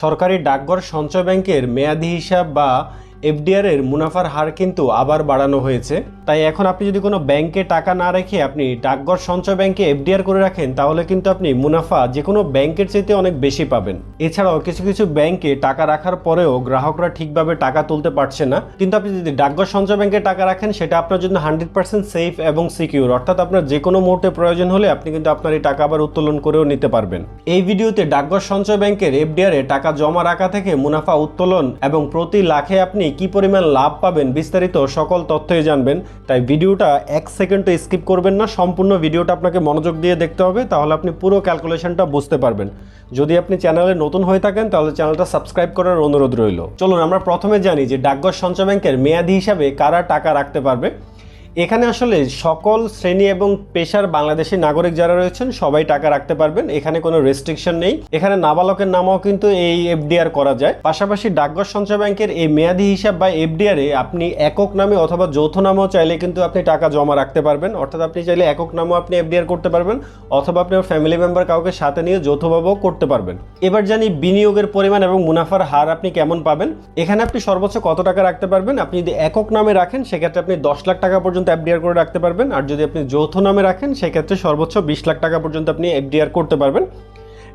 সরকারি ডাকঘর সঞ্চয় ব্যাংকের মেয়াদি হিসাব বা এফডিআর এর মুনাফার হার কিন্তু আবার বাড়ানো হয়েছে। তাই এখন আপনি যদি কোনো ব্যাংকে টাকা না রেখে আপনি ডাকঘর সঞ্চয় ব্যাংকে এফডিআর করে রাখেন, তাহলে কিন্তু আপনি মুনাফা যে কোনো ব্যাংকের চাইতে অনেক বেশি পাবেন। এছাড়াও কিছু কিছু ব্যাংকে টাকা রাখার পরেও গ্রাহকরা ঠিকভাবে টাকা তুলতে পারছে না। কিন্তু আপনি যদি ডাকঘর সঞ্চয় ব্যাংকে টাকা রাখেন, সেটা আপনার জন্য হান্ড্রেড পার্সেন্ট সেফ এবং সিকিউর। অর্থাৎ আপনার যে কোনো মুহূর্তে প্রয়োজন হলে আপনি কিন্তু আপনার এই টাকা আবার উত্তোলন করেও নিতে পারবেন। এই ভিডিওতে ডাকঘর সঞ্চয় ব্যাংকের এফডিআর এ টাকা জমা রাখা থেকে মুনাফা উত্তোলন এবং প্রতি লাখে আপনি কি পরিমাণ লাভ পাবেন বিস্তারিত সকল তথ্যই জানবেন। তাই ভিডিওটা এক সেকেন্ডও স্কিপ করবেন না, সম্পূর্ণ ভিডিওটা আপনাকে মনোযোগ দিয়ে দেখতে হবে, তাহলে আপনি পুরো ক্যালকুলেশনটা বুঝতে পারবেন। যদি আপনি চ্যানেলে নতুন হয়ে থাকেন, তাহলে চ্যানেলটা সাবস্ক্রাইব করার অনুরোধ রইল। চলুন, আমরা প্রথমে জানি যে ডাকঘর সঞ্চয় ব্যাংকের মেয়াদি হিসাবে কারা টাকা রাখতে পারবে। এখানে আসলে সকল শ্রেণি এবং পেশার বাংলাদেশি নাগরিক যারা রয়েছেন, সবাই টাকা রাখতে পারবেন। এখানে কোনো রেস্ট্রিকশন নেই। এখানে নাবালকের নামও কিন্তু এই এফডিআর করা যায়। পাশাপাশি ডাকঘর সঞ্চয় ব্যাংকের এই মেয়াদি হিসাব বা এফডিআর আপনি একক নামে অথবা যৌথ নামেও চাইলে কিন্তু আপনি টাকা জমা রাখতে পারবেন। অর্থাৎ আপনি চাইলে একক নামও আপনি এফডিআর করতে পারবেন, অথবা আপনার ফ্যামিলি মেম্বার কাউকে সাথে নিয়ে যৌথভাবেও করতে পারবেন। এবার জানি বিনিয়োগের পরিমাণ এবং মুনাফার হার আপনি কেমন পাবেন? এখানে আপনি সর্বোচ্চ কত টাকা রাখতে পারবেন? আপনি যদি একক নামে রাখেন, সেক্ষেত্রে আপনি দশ লাখ টাকা পর্যন্ত এফডিআর করে রাখতে পারবেন। আর যদি আপনি যৌথ নামে রাখেন, সেক্ষেত্রে সর্বোচ্চ বিশ লাখ টাকা পর্যন্ত আপনি এফডিআর করতে পারবেন।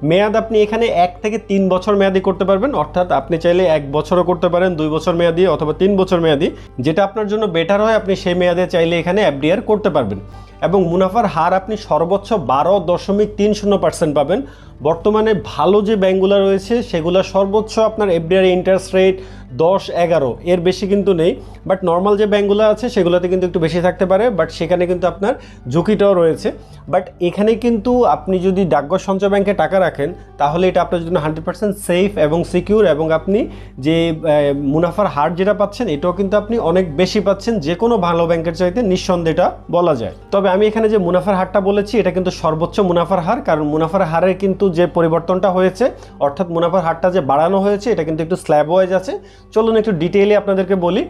মেয়াদ আপনি এখানে এক থেকে তিন বছর মেয়াদি করতে পারবেন। অর্থাৎ আপনি চাইলে এক বছরও করতে পারেন, দুই বছর মেয়াদি অথবা তিন বছর মেয়াদি। যেটা আপনার জন্য বেটার হয়, আপনি সেই মেয়াদে চাইলে এখানে এফডিআর করতে পারবেন। এবং মুনাফার হার আপনি সর্বোচ্চ বারো দশমিক তিন শূন্য পার্সেন্ট পাবেন। বর্তমানে ভালো যে ব্যাঙ্কগুলো রয়েছে, সেগুলো সর্বোচ্চ আপনার এফডিআর ইন্টারেস্ট রেট দশ এগারো। এর বেশি কিন্তু নেই, বাট নর্মাল যে ব্যাঙ্কগুলো আছে, সেগুলোতে কিন্তু একটু বেশি থাকতে পারে, বাট সেখানে কিন্তু আপনার ঝুঁকিটাও রয়েছে। বাট এখানে কিন্তু আপনি যদি ডাকঘর সঞ্চয় ব্যাংকে টাকা রাখেন, তাহলে এটা আপনার জন্য হান্ড্রেড পার্সেন্ট সেফ এবং সিকিউর এবং আপনি যে মুনাফার হার যেটা পাচ্ছেন, এটাও কিন্তু আপনি অনেক বেশি পাচ্ছেন যে কোনো ভালো ব্যাংকের চাইতে নিঃসন্দেহটা বলা যায়। তবে আমি এখানে যে মুনাফার হারটা বলেছি, এটা কিন্তু সর্বোচ্চ মুনাফার হার। কারণ মুনাফার হারের কিন্তু যে পরিবর্তনটা হয়েছে, অর্থাৎ মুনাফার হারটা যে বাড়ানো হয়েছে, এটা কিন্তু একটু স্ল্যাব ওয়াইজ আছে। চলুন একটু ডিটেইলে আপনাদেরকে বলি।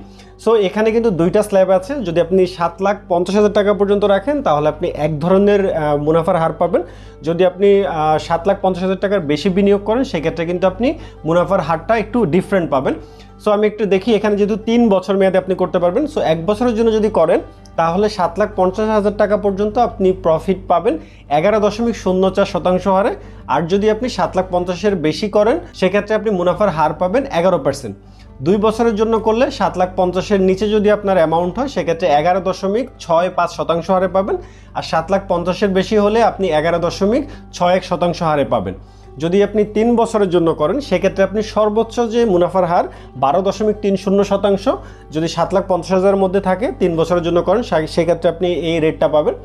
সো এখানে কিন্তু দুইটা স্ল্যাব আছে। যদি আপনি সাত লাখ পঞ্চাশ হাজার টাকা পর্যন্ত রাখেন, তাহলে আপনি এক ধরনের মুনাফার হার পাবেন। যদি আপনি সাত লাখ পঞ্চাশ হাজার টাকার বেশি বিনিয়োগ করেন, সেক্ষেত্রে কিন্তু আপনি মুনাফার হারটা একটু ডিফারেন্ট পাবেন। সো আমি একটু দেখি, এখানে যেহেতু তিন বছর মেয়াদে আপনি করতে পারবেন সো এক বছরের জন্য যদি করেন, তাহলে সাত লাখ পঞ্চাশ হাজার টাকা পর্যন্ত আপনি প্রফিট পাবেন, এগারো দশমিক শূন্য চার শতাংশ হারে। আর যদি আপনি সাত লাখ পঞ্চাশের বেশি করেন, সেক্ষেত্রে আপনি মুনাফার হার পাবেন এগারো পার্সেন্ট দুই বছরের জন্য করলে সাত লাখ পঞ্চাশের নিচে যদি আপনার অ্যামাউন্ট হয়, সেক্ষেত্রে এগারো দশমিক ছয় পাঁচ শতাংশ হারে পাবেন। আর সাত লাখ পঞ্চাশের বেশি হলে আপনি এগারো দশমিক ছয় এক শতাংশ হারে পাবেন। যদি আপনি তিন বছরের জন্য করেন, সেক্ষেত্রে আপনি সর্বোচ্চ যে মুনাফার হার, বারো দশমিক তিন শূন্য শতাংশ, যদি সাত লাখ পঞ্চাশ হাজারের মধ্যে থাকে, তিন বছরের জন্য করেন সেক্ষেত্রে আপনি এই রেটটা পাবেন।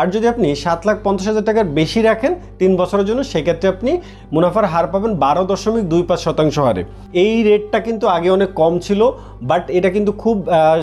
আর যদি আপনি সাত লাখ পঞ্চাশ হাজার টাকার বেশি রাখেন, তিন বছরের জন্য, সেক্ষেত্রে আপনি মুনাফার হার পাবেন বারো দশমিক দুই পাঁচ শতাংশ হারে। এই রেটটা কিন্তু আগে অনেক কম ছিল বাট এটা কিন্তু খুব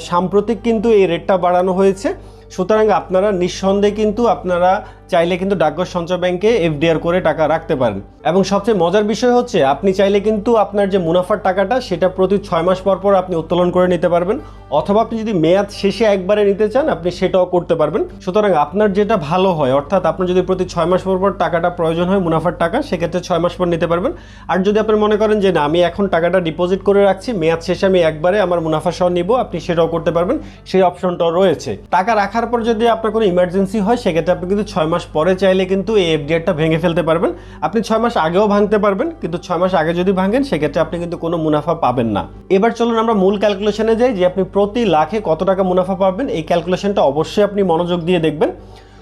সাম্প্রতিক কিন্তু এই রেটটা বাড়ানো হয়েছে। সুতরাং আপনারা নিঃসন্দেহে কিন্তু আপনারা চাইলে কিন্তু ডাকঘর সঞ্চয় ব্যাংকে এফডিআর করে টাকা রাখতে পারেন। এবং সবচেয়ে মজার বিষয় হচ্ছে, আপনি চাইলে কিন্তু আপনার যে মুনাফার টাকাটা, সেটা প্রতি ছয় মাস পর পর আপনি উত্তোলন করে নিতে পারবেন। অথবা আপনি যদি মেয়াদ শেষে একবারে নিতে চান, আপনি সেটাও করতে পারবেন। সুতরাং আপনার যেটা ভালো হয়, অর্থাৎ আপনার যদি প্রতি ছয় মাস পর পর টাকাটা প্রয়োজন হয় মুনাফার টাকা, সেক্ষেত্রে ছয় মাস পর নিতে পারবেন। আর যদি আপনি মনে করেন যে, না, আমি এখন টাকাটা ডিপোজিট করে রাখছি, মেয়াদ শেষে আমি একবারে আমার মুনাফা সহ নিব আপনি সেটাও করতে পারবেন। সেই অপশনটাও রয়েছে। টাকা রাখার পর যদি আপনার কোনো ইমার্জেন্সি হয়, সেক্ষেত্রে আপনি কিন্তু ছয় মাস পরে চাইলে কিন্তু এই এফডিআরটা ভেঙে ফেলতে পারবেন। আপনি ছয় মাস আগেও ভাঙতে পারবেন, কিন্তু ছয় মাস আগে যদি ভাঙেন, সেক্ষেত্রে আপনি কিন্তু কোনো মুনাফা পাবেন না। এবার চলুন আমরা মূল ক্যালকুলেশনে যাই, যে আপনি প্রতি লাখে কত টাকা মুনাফা পাবেন। এই ক্যালকুলেশনটা অবশ্যই আপনি মনোযোগ দিয়ে দেখবেন।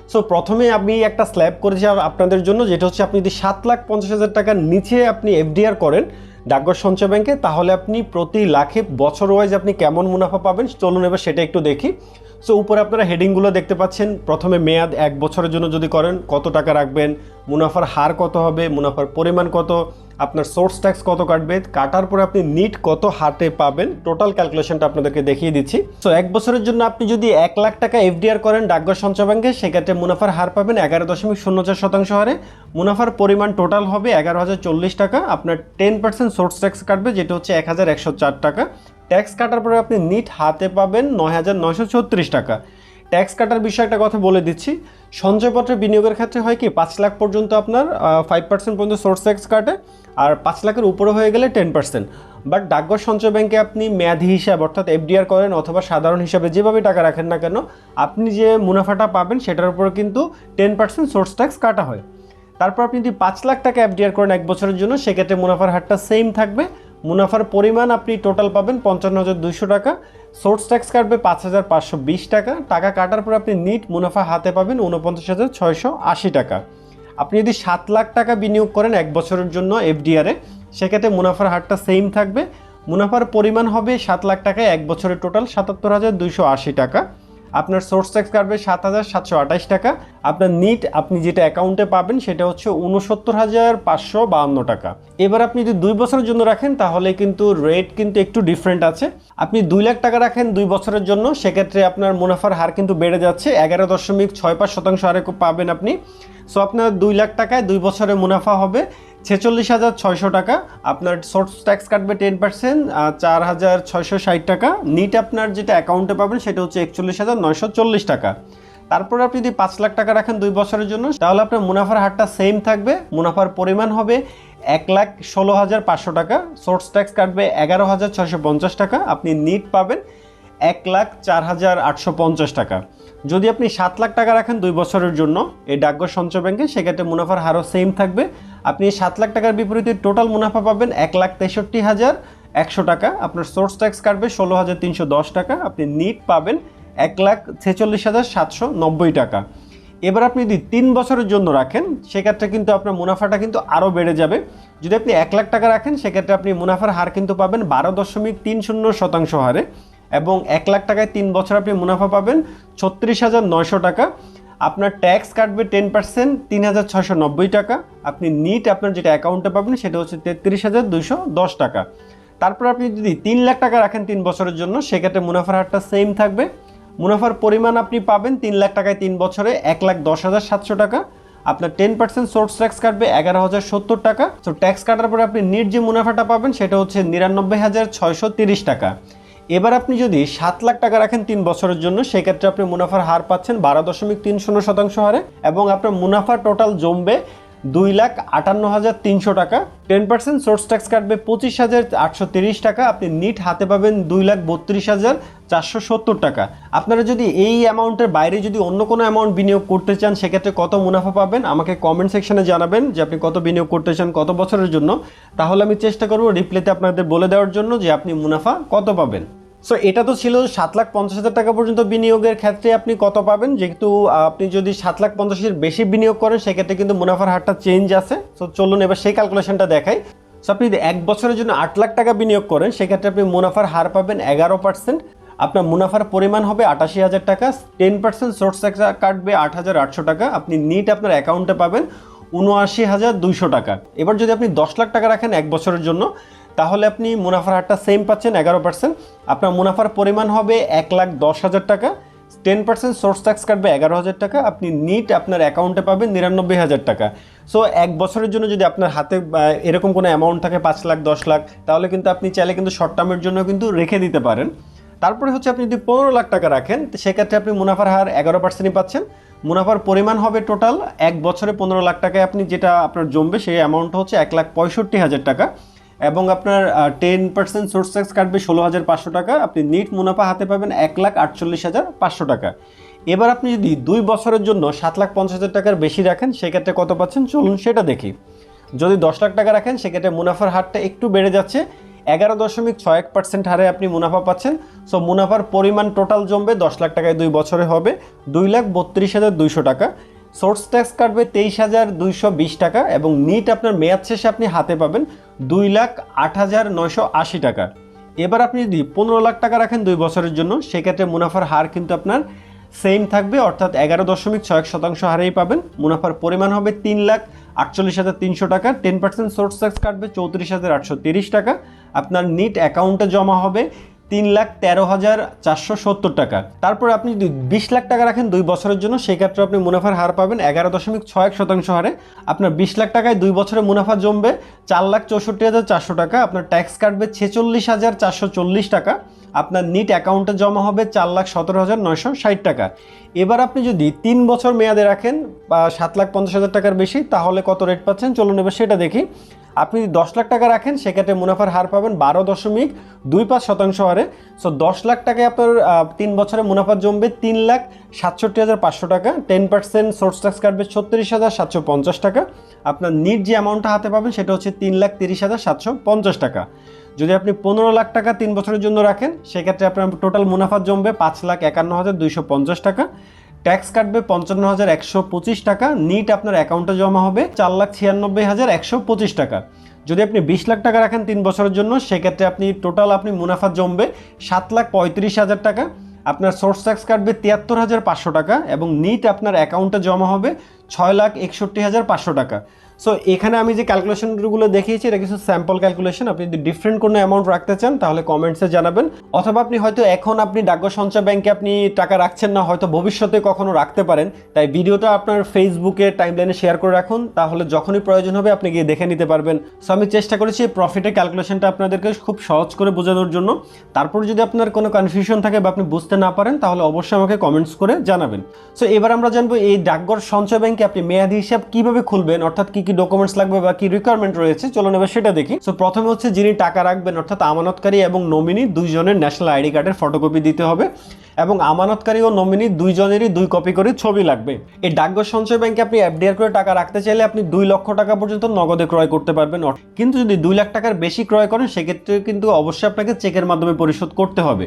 সো প্রথমে আমি একটা স্ল্যাব করেছি আপ- আপনাদের জন্য, যেটা হচ্ছে আপনি যদি সাত লাখ পঞ্চাশ হাজার টাকার নিচে আপনি এফডিআর করেন ডাকঘর সঞ্চয় ব্যাংকে, তাহলে আপনি প্রতি লাখে বছর ওয়াইজ আপনি কেমন মুনাফা পাবেন? চলুন এবার সেটা একটু দেখি। সো উপরে আপনারা হেডিংগুলো দেখতে পাচ্ছেন। প্রথমে মেয়াদ এক বছরের জন্য যদি করেন, কত টাকা রাখবেন, মুনাফার হার কত হবে, মুনাফার পরিমাণ কত, আপনার সোর্স ট্যাক্স কত কাটবে, কাটার পরে আপনি নিট কত হাতে পাবেন টোটাল ক্যালকুলেশনটা আপনাদেরকে দেখিয়ে দিচ্ছি। সো এক বছরের জন্য আপনি যদি এক লাখ টাকা এফডিআর করেন ডাকঘর সঞ্চয় ব্যাংকে, সেক্ষেত্রে মুনাফার হার পাবেন এগারো দশমিক শূন্য চার শতাংশ হারে। মুনাফার পরিমাণ টোটাল হবে এগারো হাজার চল্লিশ টাকা। আপনার টেন পার্সেন্ট সোর্স ট্যাক্স কাটবে, যেটা হচ্ছে এক হাজার একশো চার টাকা। ট্যাক্স কাটার পরে আপনি নিট হাতে পাবেন নয় হাজার নয়শো ছত্রিশ টাকা। ট্যাক্স কাটার বিষয়ে একটা কথা বলে দিচ্ছি। সঞ্চয়পত্রে বিনিয়োগের ক্ষেত্রে হয় কি, পাঁচ লাখ পর্যন্ত আপনার ফাইভ পার্সেন্ট পর্যন্ত সোর্স ট্যাক্স কাটে আর পাঁচ লাখের উপরে হয়ে গেলে টেন পার্সেন্ট বাট ডাকঘর সঞ্চয় ব্যাংকে আপনি মেয়াদি হিসাব অর্থাৎ এফডিআর করেন অথবা সাধারণ হিসাবে যেভাবে টাকা রাখেন না কেন, আপনি যে মুনাফাটা পাবেন সেটার উপর কিন্তু টেন পার্সেন্ট সোর্স ট্যাক্স কাটা হয়। তারপর আপনি যদি পাঁচ লাখ টাকা এফডিআর করেন এক বছরের জন্য, সেক্ষেত্রে মুনাফার হারটা সেম থাকবে। মুনাফার পরিমাণ আপনি টোটাল পাবেন পঞ্চান্ন হাজার দুইশো টাকা। সোর্স ট্যাক্স কাটবে পাঁচ হাজার পাঁচশো বিশ টাকা। টাকা কাটার পর আপনি নিট মুনাফা হাতে পাবেন উনপঞ্চাশ হাজার ছয়শো আশি টাকা। আপনি যদি সাত লাখ টাকা বিনিয়োগ করেন এক বছরের জন্য এফডিআরে সেক্ষেত্রে মুনাফার হারটা সেম থাকবে। মুনাফার পরিমাণ হবে সাত লাখ টাকায় এক বছরের টোটাল সাতাত্তর হাজার দুইশো আশি টাকা। আপনার সোর্স ট্যাক্স কাটবে সাত হাজার সাতশো আঠাশ টাকা। আপনার নিট আপনি যেটা অ্যাকাউন্টে পাবেন সেটা হচ্ছে উনসত্তর হাজার পাঁচশো বাহান্ন টাকা। এবার আপনি যদি দুই বছরের জন্য রাখেন, তাহলে কিন্তু রেট কিন্তু একটু ডিফারেন্ট আছে। আপনি দুই লাখ টাকা রাখেন দুই বছরের জন্য, সেক্ষেত্রে আপনার মুনাফার হার কিন্তু বেড়ে যাচ্ছে। এগারো দশমিক ছয় পাঁচ শতাংশ হারে পাবেন আপনি। সো আপনার দুই লাখ টাকায় দুই বছরে মুনাফা হবে। ছেচল্লিশ হাজার ছয়শো টাকা। আপনার সোর্স ট্যাক্স কাটবে টেন পার্সেন্ট চার হাজার ছয়শো ষাট টাকা। নিট আপনার যেটা অ্যাকাউন্টে পাবেন সেটা হচ্ছে একচল্লিশ হাজার নয়শো চল্লিশ টাকা। তারপর আপনি যদি পাঁচ লাখ টাকা রাখেন দুই বছরের জন্য, তাহলে আপনার মুনাফার হারটা সেম থাকবে। মুনাফার পরিমাণ হবে এক লাখ ষোলো হাজার পাঁচশো টাকা। সোর্স ট্যাক্স কাটবে এগারো হাজার ছয়শো পঞ্চাশ টাকা। আপনি নিট পাবেন এক লাখ চার হাজার আটশো পঞ্চাশ টাকা। যদি আপনি সাত লাখ টাকা রাখেন দুই বছরের জন্য, এই ডাকঘর সঞ্চয় ব্যাংকে, সেক্ষেত্রে মুনাফার হারও সেম থাকবে। আপনি সাত লাখ টাকার বিপরীতে টোটাল মুনাফা পাবেন এক লাখ তেষট্টি হাজার একশো টাকা। আপনার সোর্স ট্যাক্স কাটবে ষোলো হাজার তিনশো দশ টাকা। আপনি নিট পাবেন এক লাখ ছেচল্লিশ হাজার সাতশো নব্বই টাকা। এবার আপনি যদি তিন বছরের জন্য রাখেন, সেক্ষেত্রে কিন্তু আপনার মুনাফাটা কিন্তু আরও বেড়ে যাবে। যদি আপনি এক লাখ টাকা রাখেন, সেক্ষেত্রে আপনি মুনাফার হার কিন্তু পাবেন বারো দশমিক তিন শূন্য শতাংশ হারে। এবং এক লাখ টাকায় তিন বছর আপনি মুনাফা পাবেন ছত্রিশ হাজার নয়শো টাকা। আপনার ট্যাক্স কাটবে টেন পার্সেন্ট তিন হাজার ছশো নব্বই টাকা। আপনি নিট আপনার যেটা অ্যাকাউন্টে পাবেন সেটা হচ্ছে তেত্রিশ হাজার দুইশো দশ টাকা। তারপর আপনি যদি তিন লাখ টাকা রাখেন তিন বছরের জন্য, সেক্ষেত্রে মুনাফার হারটা সেম থাকবে। মুনাফার পরিমাণ আপনি পাবেন তিন লাখ টাকায় তিন বছরে এক লাখ দশ হাজার সাতশো টাকা। আপনার টেন পার্সেন্ট সোর্স ট্যাক্স কাটবে এগারো হাজার সত্তর টাকা। তো ট্যাক্স কাটার পরে আপনি নিট যে মুনাফাটা পাবেন সেটা হচ্ছে নিরানব্বই হাজার ছয়শো তিরিশ টাকা। এবার আপনি যদি সাত লাখ টাকা রাখেন তিন বছরের জন্য, সেক্ষেত্রে আপনি মুনাফার হার পাচ্ছেন বারো দশমিক তিন শূন্য শতাংশ হারে এবং আপনার মুনাফা টোটাল জমবে দুই লাখ আটান্ন হাজার তিনশো টাকা। টেন পার্সেন্ট সোর্স ট্যাক্স কাটবে পঁচিশ হাজার আটশো তিরিশ টাকা। আপনি নিট হাতে পাবেন দুই লাখ বত্রিশ হাজার চারশো সত্তর টাকা। আপনারা যদি এই অ্যামাউন্টের বাইরে যদি অন্য কোনো অ্যামাউন্ট বিনিয়োগ করতে চান, সেক্ষেত্রে কত মুনাফা পাবেন আমাকে কমেন্ট সেকশনে জানাবেন যে আপনি কত বিনিয়োগ করতে চান কত বছরের জন্য। তাহলে আমি চেষ্টা করব রিপ্লেতে আপনাদের বলে দেওয়ার জন্য যে আপনি মুনাফা কত পাবেন। সো এটা তো ছিল সাত লাখ পঞ্চাশ হাজার টাকা পর্যন্ত বিনিয়োগের ক্ষেত্রে আপনি কত পাবেন? যেহেতু আপনি যদি সাত লাখ পঞ্চাশের বেশি বিনিয়োগ করেন, সেক্ষেত্রে কিন্তু মুনাফার হারটা চেঞ্জ আছে। সো চলুন এবার সেই ক্যালকুলেশনটা দেখাই। সো আপনি যদি এক বছরের জন্য আট লাখ টাকা বিনিয়োগ করেন, সেক্ষেত্রে আপনি মুনাফার হার পাবেন এগারো পার্সেন্ট আপনার মুনাফার পরিমাণ হবে আটাশি হাজার টাকা। টেন পার্সেন্ট সোর্স কাটবে আট হাজার আটশো টাকা। আপনি নিট আপনার অ্যাকাউন্টে পাবেন উনআশি হাজার দুইশো টাকা। এবার যদি আপনি দশ লাখ টাকা রাখেন এক বছরের জন্য তাহলে আপনি মুনাফার হারটা সেম পাচ্ছেন, এগারো পার্সেন্ট আপনার মুনাফার পরিমাণ হবে এক লাখ দশ হাজার টাকা। টেন পার্সেন্ট সোর্স ট্যাক্স কাটবে এগারো হাজার টাকা। আপনি নিট আপনার অ্যাকাউন্টে পাবেন নিরানব্বই হাজার টাকা। সো এক বছরের জন্য যদি আপনার হাতে এরকম কোনো অ্যামাউন্ট থাকে, পাঁচ লাখ, দশ লাখ, তাহলে কিন্তু আপনি চাইলে কিন্তু শর্ট টার্মের জন্য কিন্তু রেখে দিতে পারেন। তারপরে হচ্ছে আপনি যদি পনেরো লাখ টাকা রাখেন সেক্ষেত্রে আপনি মুনাফার হার এগারো পার্সেন্টই পাচ্ছেন। মুনাফার পরিমাণ হবে টোটাল এক বছরে পনেরো লাখ টাকায় আপনি যেটা আপনার জমবে, সেই অ্যামাউন্ট হচ্ছে এক লাখ পঁয়ষট্টি হাজার টাকা। এবং আপনার টেন পার্সেন্ট সোর্স ট্যাক্স কাটবে ষোলো হাজার পাঁচশো টাকা। আপনি নিট মুনাফা হাতে পাবেন এক লাখ আটচল্লিশ হাজার পাঁচশো টাকা। এবার আপনি যদি দুই বছরের জন্য সাত লাখ পঞ্চাশ হাজার টাকার বেশি রাখেন, সেক্ষেত্রে কত পাচ্ছেন? চলুন সেটা দেখি। যদি দশ লাখ টাকা রাখেন, সেক্ষেত্রে মুনাফার হারটা একটু বেড়ে যাচ্ছে। এগারো দশমিক ছয় এক পার্সেন্ট হারে আপনি মুনাফা পাচ্ছেন। সো মুনাফার পরিমাণ টোটাল জমবে দশ লাখ টাকায় দুই বছরে হবে দুই লাখ বত্রিশ হাজার দুইশো টাকা। সোর্স ট্যাক্স কাটবে তেইশ হাজার দুইশো বিশ টাকা এবং নিট আপনার মেয়াদ শেষে আপনি হাতে পাবেন দুই লাখ আট হাজার নয়শো আশি টাকা। এবার আপনি যদি পনেরো লাখ টাকা রাখেন দুই বছরের জন্য, সেক্ষেত্রে মুনাফার হার কিন্তু আপনার সেম থাকবে, অর্থাৎ এগারো দশমিক ছয় শতাংশ হারেই পাবেন। মুনাফার পরিমাণ হবে তিন লাখ আটচল্লিশ হাজার তিনশো টাকা টেন পার্সেন্ট সোর্স ট্যাক্স কাটবে চৌত্রিশ হাজার আটশো তিরিশ টাকা। আপনার নিট অ্যাকাউন্টে জমা হবে তিন লাখ তেরো হাজার চারশো সত্তর টাকা। তারপর আপনি যদি বিশ লাখ টাকা রাখেন দুই বছরের জন্য সেই ক্ষেত্রে আপনি মুনাফার হার পাবেন এগারো দশমিক ছয় এক শতাংশ হারে। আপনার বিশ লাখ টাকায় দুই বছরে মুনাফা জমবে চার লাখ চৌষট্টি হাজার চারশো টাকা, আপনার ট্যাক্স কাটবে ছেচল্লিশ হাজার চারশো চল্লিশ টাকা, আপনার নিট অ্যাকাউন্টে জমা হবে চার লাখ সতেরো হাজার নয়শো ষাট টাকা। এবার আপনি যদি তিন বছর মেয়াদে রাখেন বা সাত লাখ পঞ্চাশ হাজার টাকার বেশি, তাহলে কত রেট পাচ্ছেন? চলুন এবার সেটা দেখি। আপনি যদি দশ লাখ টাকা রাখেন, সেক্ষেত্রে মুনাফার হার পাবেন বারো দশমিক দুই পাঁচ শতাংশ হারে। সো দশ লাখ টাকায় আপনার তিন বছরে মুনাফা জমবে তিন লাখ সাতষট্টি হাজার পাঁচশো টাকা। টেন পার্সেন্ট সোর্স ট্যাক্স কাটবে ছত্রিশ হাজার সাতশো পঞ্চাশ টাকা। আপনার নিট যে অ্যামাউন্টটা হাতে পাবেন, সেটা হচ্ছে তিন লাখ তিরিশ হাজার সাতশো পঞ্চাশ টাকা। যদি আপনি পনেরো লাখ টাকা তিন বছরের জন্য রাখেন, সেক্ষেত্রে আপনার টোটাল মুনাফা জমবে পাঁচ লাখ একান্ন হাজার দুইশো পঞ্চাশ টাকা। ট্যাক্স কাটবে পঞ্চান্ন হাজার একশো পঁচিশ টাকা, নিট আপনার অ্যাকাউন্টে জমা হবে চার লাখ ছিয়ানব্বই হাজার একশো পঁচিশ টাকা। যদি আপনি বিশ লাখ টাকা রাখেন তিন বছরের জন্য, সেক্ষেত্রে আপনি টোটাল আপনি মুনাফা জমবে সাত লাখ পঁয়ত্রিশ হাজার টাকা, আপনার সোর্স ট্যাক্স কাটবে তিয়াত্তর হাজার পাঁচশো টাকা এবং নিট আপনার অ্যাকাউন্টে জমা হবে ছয় লাখ একষট্টি হাজার পাঁচশো টাকা। সো এখানে আমি যে ক্যালকুলেশনগুলো দেখিয়েছি, এটা কিছু স্যাম্পল ক্যালকুলেশন আপনি যদি ডিফারেন্ট কোনো অ্যামাউন্ট রাখতে চান, তাহলে কমেন্টসে জানাবেন। অথবা আপনি হয়তো এখন আপনি ডাকঘর সঞ্চয় ব্যাংকে আপনি টাকা রাখছেন না, হয়তো ভবিষ্যতে কখনো রাখতে পারেন। তাই ভিডিওটা আপনার ফেসবুকে টাইমলাইনে শেয়ার করে রাখুন। তাহলে যখনই প্রয়োজন হবে, আপনি গিয়ে দেখে নিতে পারবেন। সো আমি চেষ্টা করেছি প্রফিটের ক্যালকুলেশনটা আপনাদেরকে খুব সহজ করে বোঝানোর জন্য। তারপর যদি আপনার কোনো কনফিউশন থাকে বা আপনি বুঝতে না পারেন, তাহলে অবশ্যই আমাকে কমেন্টস করে জানাবেন। সো এবার আমরা জানব এই ডাকঘর সঞ্চয় ব্যাংকে আপনি মেয়াদি হিসাব কীভাবে খুলবেন, অর্থাৎ কি কি ডকুমেন্টস লাগবে বা কি রিকোয়ারমেন্ট রয়েছে, চলুন এবার সেটা দেখি। সো প্রথমে হচ্ছে যিনি টাকা রাখবেন, অর্থাৎ আমানতকারী এবং নমিনি দুইজনের ন্যাশনাল আইডি কার্ডের ফটোকপি দিতে হবে এবং আমানতকারী ও নমিনি দুইজনেরই দুই কপি করে ছবি লাগবে। এই ডাকঘর সঞ্চয় ব্যাংকে আপনি এফডিআর করে টাকা রাখতে চাইলে আপনি দুই লক্ষ টাকা পর্যন্ত নগদে ক্রয় করতে পারবেন। কিন্তু যদি দুই লাখ টাকার বেশি ক্রয় করেন সেক্ষেত্রে কিন্তু অবশ্যই আপনাকে চেকের মাধ্যমে পরিশোধ করতে হবে।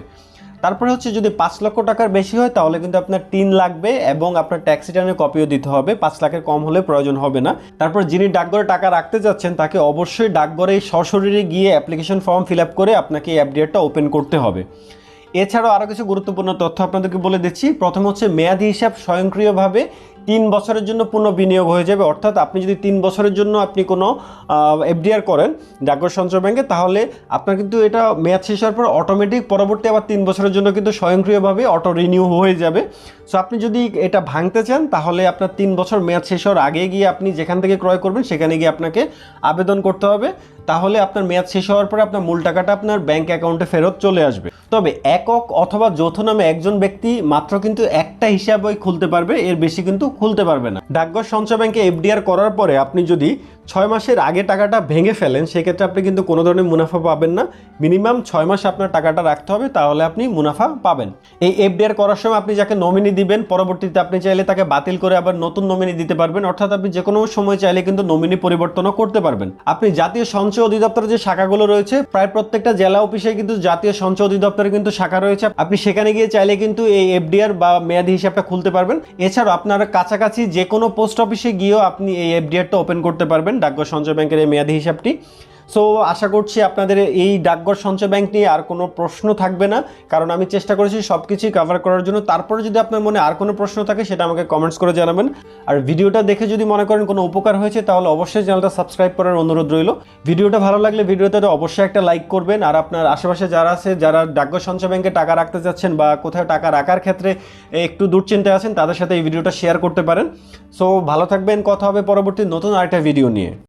তারপরে হচ্ছে যদি পাঁচ লক্ষ টাকার বেশি হয়, তাহলে কিন্তু আপনার টিন লাগবে এবং আপনার ট্যাক্স রিটার্নের কপিও দিতে হবে। পাঁচ লাখের কম হলে প্রয়োজন হবে না। তারপর যিনি ডাকঘরে টাকা রাখতে যাচ্ছেন, তাকে অবশ্যই ডাকঘরে সশরীরে গিয়ে অ্যাপ্লিকেশন ফর্ম ফিল করে আপনাকে এই অ্যাপডিয়ারটা ওপেন করতে হবে। এছাড়াও আরও কিছু গুরুত্বপূর্ণ তথ্য আপনাদেরকে বলে দিচ্ছি। প্রথম হচ্ছে মেয়াদি হিসাব স্বয়ংক্রিয়ভাবে তিন বছরের জন্য পুনঃ বিনিয়োগ হয়ে যাবে। অর্থাৎ আপনি যদি তিন বছরের জন্য আপনি কোনো এফডিআর করেন ডাকঘর সঞ্চয় ব্যাংকে, তাহলে আপনার কিন্তু এটা মেয়াদ শেষ হওয়ার পর অটোমেটিক পরবর্তী আবার তিন বছরের জন্য কিন্তু স্বয়ংক্রিয়ভাবে অটো রিনিউ হয়ে যাবে। সো আপনি যদি এটা ভাঙতে চান, তাহলে আপনার তিন বছর মেয়াদ শেষ হওয়ার আগে গিয়ে আপনি যেখান থেকে ক্রয় করবেন, সেখানে গিয়ে আপনাকে আবেদন করতে হবে। তাহলে আপনার মেয়াদ শেষ হওয়ার পরে আপনার মূল টাকাটা আপনার ব্যাংক অ্যাকাউন্টে ফেরত চলে আসবে। তবে একক অথবা যৌথ নামে একজন ব্যক্তি মাত্র কিন্তু একটা হিসাবই খুলতে পারবে, এর বেশি কিন্তু খুলতে পারবে না। ডাকঘর সঞ্চয় ব্যাংকে এফডিআর করার পরে আপনি যদি ছয় মাসের আগে টাকাটা ভেঙে ফেলেন, সেক্ষেত্রে আপনি কিন্তু কোনো ধরনের মুনাফা পাবেন না। মিনিমাম ছয় মাস আপনার টাকাটা রাখতে হবে, তাহলে আপনি মুনাফা পাবেন। এই এফডিআর করার সময় আপনি যাকে নমিনি দিবেন, পরবর্তীতে আপনি চাইলে তাকে বাতিল করে আবার নতুন নমিনি দিতে পারবেন। অর্থাৎ আপনি যে কোনো সময় চাইলে কিন্তু নমিনি পরিবর্তনও করতে পারবেন। আপনি জাতীয় সঞ্চয় অধিদপ্তরের যে শাখাগুলো রয়েছে, প্রায় প্রত্যেকটা জেলা অফিসে কিন্তু জাতীয় সঞ্চয় অধিদপ্তরের কিন্তু শাখা রয়েছে। আপনি সেখানে গিয়ে চাইলে কিন্তু এই এফডিআর বা মেয়াদি হিসাবটা খুলতে পারবেন। এছাড়াও আপনার কাছাকাছি যে কোনো পোস্ট অফিসে গিয়েও আপনি এই এফডিআরটা ওপেন করতে পারবেন। ডাকঘর সঞ্চয় ব্যাংকের এই মেয়াদি হিসাবটি সো আশা করছি আপনাদের এই ডাকঘর সঞ্চয় ব্যাংক নিয়ে আর কোনো প্রশ্ন থাকবে না। কারণ আমি চেষ্টা করেছি সব কিছুই কভার করার জন্য। তারপরে যদি আপনার মনে আর কোনো প্রশ্ন থাকে, সেটা আমাকে কমেন্টস করে জানাবেন। আর ভিডিওটা দেখে যদি মনে করেন কোনো উপকার হয়েছে, তাহলে অবশ্যই চ্যানেলটা সাবস্ক্রাইব করার অনুরোধ রইল। ভিডিওটা ভালো লাগলে ভিডিওতে অবশ্যই একটা লাইক করবেন। আর আপনার আশেপাশে যারা আছে, যারা ডাকঘর সঞ্চয় ব্যাংকে টাকা রাখতে যাচ্ছেন বা কোথাও টাকা রাখার ক্ষেত্রে একটু দুশ্চিন্তায় আছেন, তাদের সাথে এই ভিডিওটা শেয়ার করতে পারেন। সো ভালো থাকবেন। কথা হবে পরবর্তী নতুন আরেকটা ভিডিও নিয়ে।